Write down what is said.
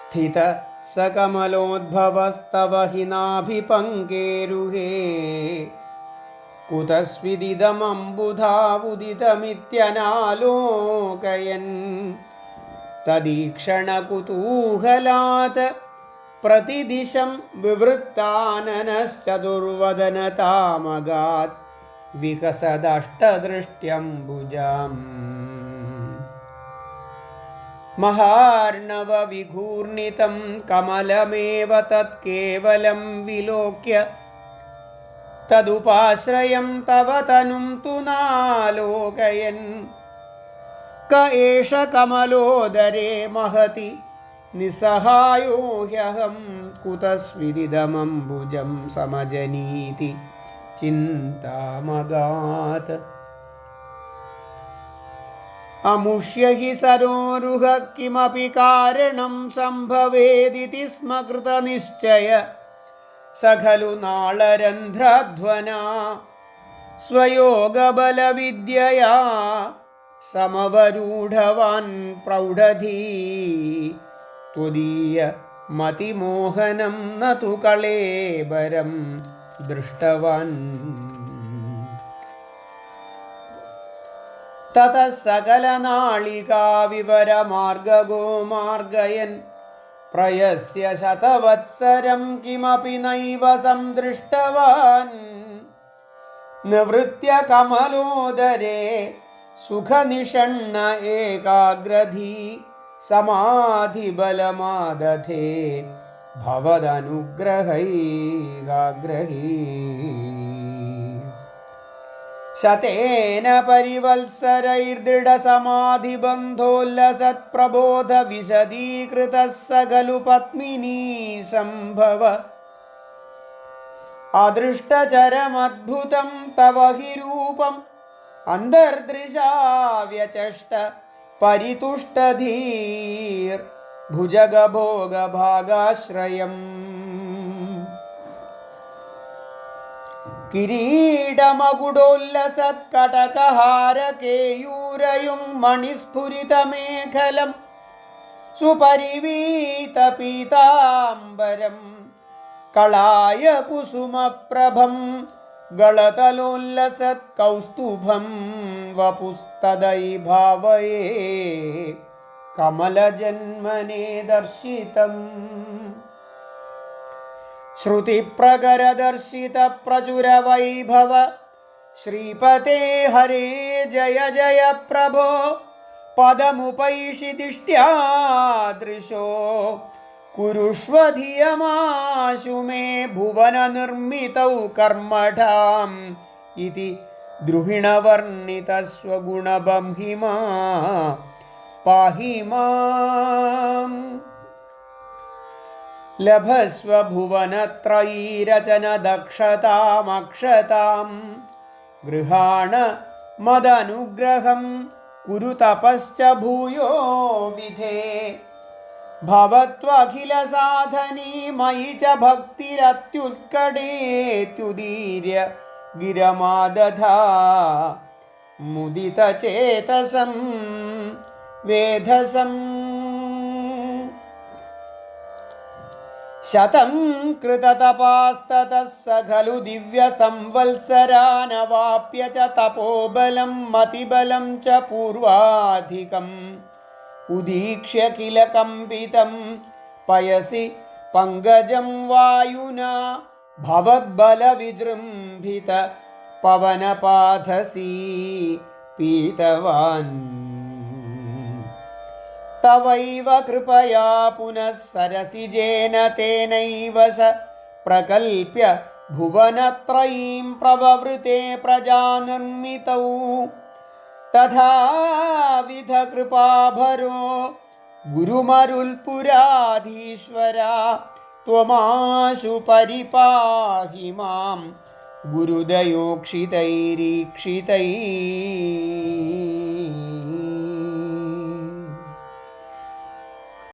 स्थित सकमलोद्भवस्तव हि नाभिपङ्केरुहे कुतस्विदिदमम्बुधावुदितमित्यनालोकयन् तदीक्षणकुतूहलात् प्रतिदिशं विवृत्ताननश्चतुर्वदनतामगात् विकसदष्टदृष्ट्यम्बुजाम् महार्णवविघूर्णितं कमलमेव तत्केवलं विलोक्य तदुपाश्रयं तव तनुं तु नालोकयन् क एष कमलोदरे महति निस्सहायो ह्यहं कुतस्विदिदमम्बुजं समजनीति चिन्तामगात् അമുഷ്യ ഹി സരോരുഹ കിമപി കാരണം സംഭവേദിതി സ്മ കൃതനിശ്ചയ സഖലു നാളരന്ധ്രധ്വന. സ്വയോഗബലവിദ്യയാ. സമവരൂഢവാൻ പ്രൗഢധീ. ത്വദീയ മതിമോഹനം നതു കളേബരം ദൃഷ്ടവാൻ कळेबरं दृष्टवान् ततः सकलनाळिकाविवरमार्गगो मार्गयन् प्रयस्य शतवत्सरं किमपि नैव सन्दृष्टवान् निवृत्य कमलोदरे सुखनिषण्ण एकाग्रधी समाधिबलमादधे भवदनुग्रहैकाग्रही ശതേന പരിവത്സരൈർദൃഢസമാധിബന്ധോല്ലസത്പ്രബോധ വിശദീകൃത സകലു പത്മിനീ സംഭവ. അദൃഷ്ടചരമദ്ഭുതം തവ ഹി രൂപം അന്തർദൃശാവ്യചഷ്ട പരിതുഷ്ടധീർ. ഭുജഗഭോഗഭാഗാശ്രയം. കിരീടമകുടോല്ലസത്കടകഹാരകേയൂരയും മണിസ്ഫുരിതമേഖലം. സുപരിവീതപീതാംബരം കളായ കുസുമപ്രഭം ഗളതലോല്ലസത് കൗസ്തുഭം വപുസ്തൈ ഭാവയേ കമലജന്മനെ ദർശിതം. श्रुतिप्रकरदर्शितप्रचुरवैभव श्रीपते हरे जय जय प्रभो। पदमुपैषि दिष्ट्यादृशो। कुरुष्व धियमाशु मे भुवननिर्मितौ कर्मठाम् इति द्रुहिणवर्णितस्वगुणबंहिमा। पाहि माम्। लभस्व भुवनत्रयीरचनदक्षतामक्षतां गृहाण मदनुग्रहं कुरु तपश्च भूयो विधे। भवत्वखिलसाधनी मयि च भक्तिरत्युत्कटेत्युदीर्य गिरमादधा। मुदितचेतसं वेधसम् ശതം കൃതതപാസ്തതഃ സ ഖലു ദിവ്യസംവത്സരാനവാപ്യ ച തപോബലം മതിബലം ച പൂർവാധികം. ഉദീക്ഷ്യ കില കമ്പിതം പയസി പങ്കജം വായുന ഭവദ്ബലവിജൃംഭിത പവനപാധസി പീതവാൻ तवैव कृपया पुनः सरसिजेन तेनैव स प्रकल्प्य भुवनत्रयीं प्रववृते प्रजानिर्मितौ तथाविध कृपाभरो गुरुमरुल्पुराधीश्वरा, त्वमाशु परिपाहि माँ गुरुदयोक्षितैरीक्षितैः।